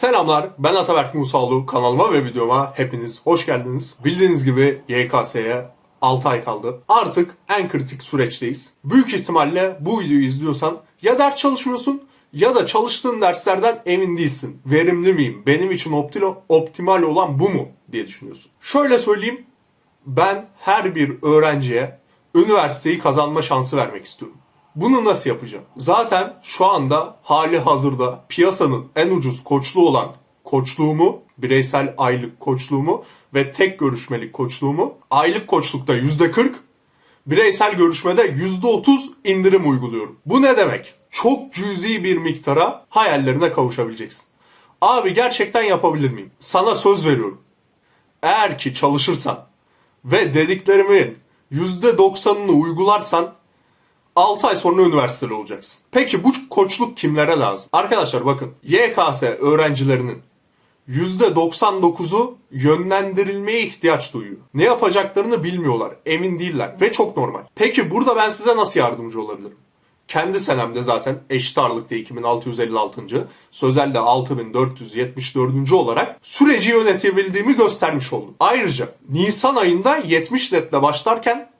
Selamlar, ben Ataberk Musaoğlu. Kanalıma ve videoma hepiniz hoş geldiniz. Bildiğiniz gibi YKS'ye 6 ay kaldı. Artık en kritik süreçteyiz. Büyük ihtimalle bu videoyu izliyorsan ya ders çalışmıyorsun ya da çalıştığın derslerden emin değilsin. Verimli miyim? Benim için optilo- optimal olan bu mu? diye düşünüyorsun. Şöyle söyleyeyim. Ben her bir öğrenciye üniversiteyi kazanma şansı vermek istiyorum. Bunu nasıl yapacağım? Zaten şu anda hali hazırda piyasanın en ucuz koçluğu olan koçluğumu, bireysel aylık koçluğumu ve tek görüşmelik koçluğumu aylık koçlukta %40, bireysel görüşmede %30 indirim uyguluyorum. Bu ne demek? Çok cüzi bir miktara hayallerine kavuşabileceksin. Abi gerçekten yapabilir miyim? Sana söz veriyorum. Eğer ki çalışırsan ve dediklerimin %90'ını uygularsan 6 ay sonra üniversiteli olacaksın. Peki bu koçluk kimlere lazım? Arkadaşlar bakın YKS öğrencilerinin %99'u yönlendirilmeye ihtiyaç duyuyor. Ne yapacaklarını bilmiyorlar, emin değiller ve çok normal. Peki burada ben size nasıl yardımcı olabilirim? Kendi senemde zaten eşit ağırlıkta 2656. Sözelde 6474. olarak süreci yönetebildiğimi göstermiş oldum. Ayrıca Nisan ayında 70 netle başlarken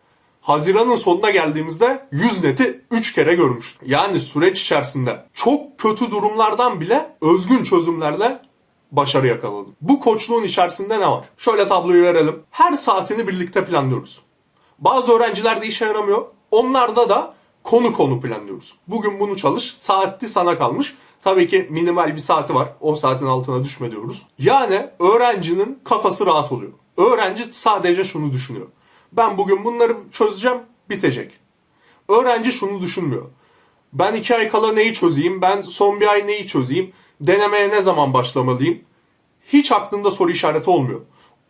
Haziran'ın sonuna geldiğimizde 100 neti 3 kere görmüştüm. Yani süreç içerisinde çok kötü durumlardan bile özgün çözümlerle başarı yakaladım. Bu koçluğun içerisinde ne var? Şöyle tabloyu verelim. Her saatini birlikte planlıyoruz. Bazı öğrencilerde işe yaramıyor. Onlarda da konu konu planlıyoruz. Bugün bunu çalış. Saati sana kalmış. Tabii ki minimal bir saati var. O saatin altına düşme diyoruz. Yani öğrencinin kafası rahat oluyor. Öğrenci sadece şunu düşünüyor. Ben bugün bunları çözeceğim, bitecek. Öğrenci şunu düşünmüyor. Ben iki ay kala neyi çözeyim, ben son bir ay neyi çözeyim, denemeye ne zaman başlamalıyım? Hiç aklında soru işareti olmuyor.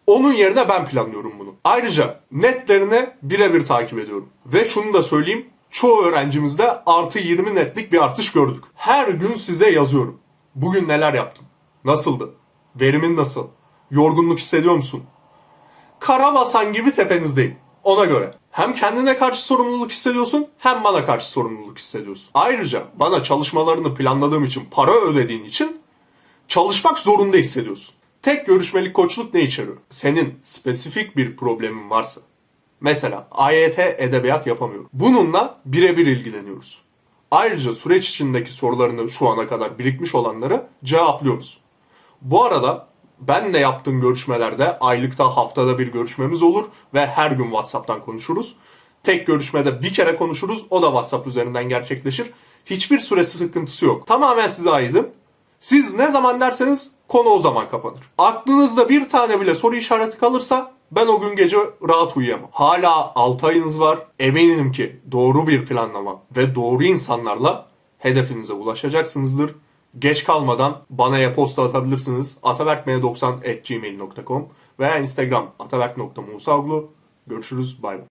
Onun yerine ben planlıyorum bunu. Ayrıca netlerini birebir takip ediyorum. Ve şunu da söyleyeyim, çoğu öğrencimizde artı 20 netlik bir artış gördük. Her gün size yazıyorum. Bugün neler yaptın? Nasıldı? Verimin nasıl? Yorgunluk hissediyor musun? Karabasan gibi tepenizdeyim. Ona göre. Hem kendine karşı sorumluluk hissediyorsun hem bana karşı sorumluluk hissediyorsun. Ayrıca bana çalışmalarını planladığım için para ödediğin için çalışmak zorunda hissediyorsun. Tek görüşmelik koçluk ne içeriyor? Senin spesifik bir problemin varsa. Mesela AYT edebiyat yapamıyorum. Bununla birebir ilgileniyoruz. Ayrıca süreç içindeki sorularını şu ana kadar birikmiş olanları cevaplıyoruz. Bu arada benle yaptığım görüşmelerde aylıkta haftada bir görüşmemiz olur ve her gün WhatsApp'tan konuşuruz. Tek görüşmede bir kere konuşuruz. O da WhatsApp üzerinden gerçekleşir. Hiçbir süresi sıkıntısı yok. Tamamen size aidim. Siz ne zaman derseniz konu o zaman kapanır. Aklınızda bir tane bile soru işareti kalırsa ben o gün gece rahat uyuyamam. Hala 6 ayınız var. Eminim ki doğru bir planlama ve doğru insanlarla hedefinize ulaşacaksınızdır. Geç kalmadan bana e-posta atabilirsiniz. ataberkm90.gmail.com veya Instagram ataberk.musaglu. Görüşürüz. Bay bay.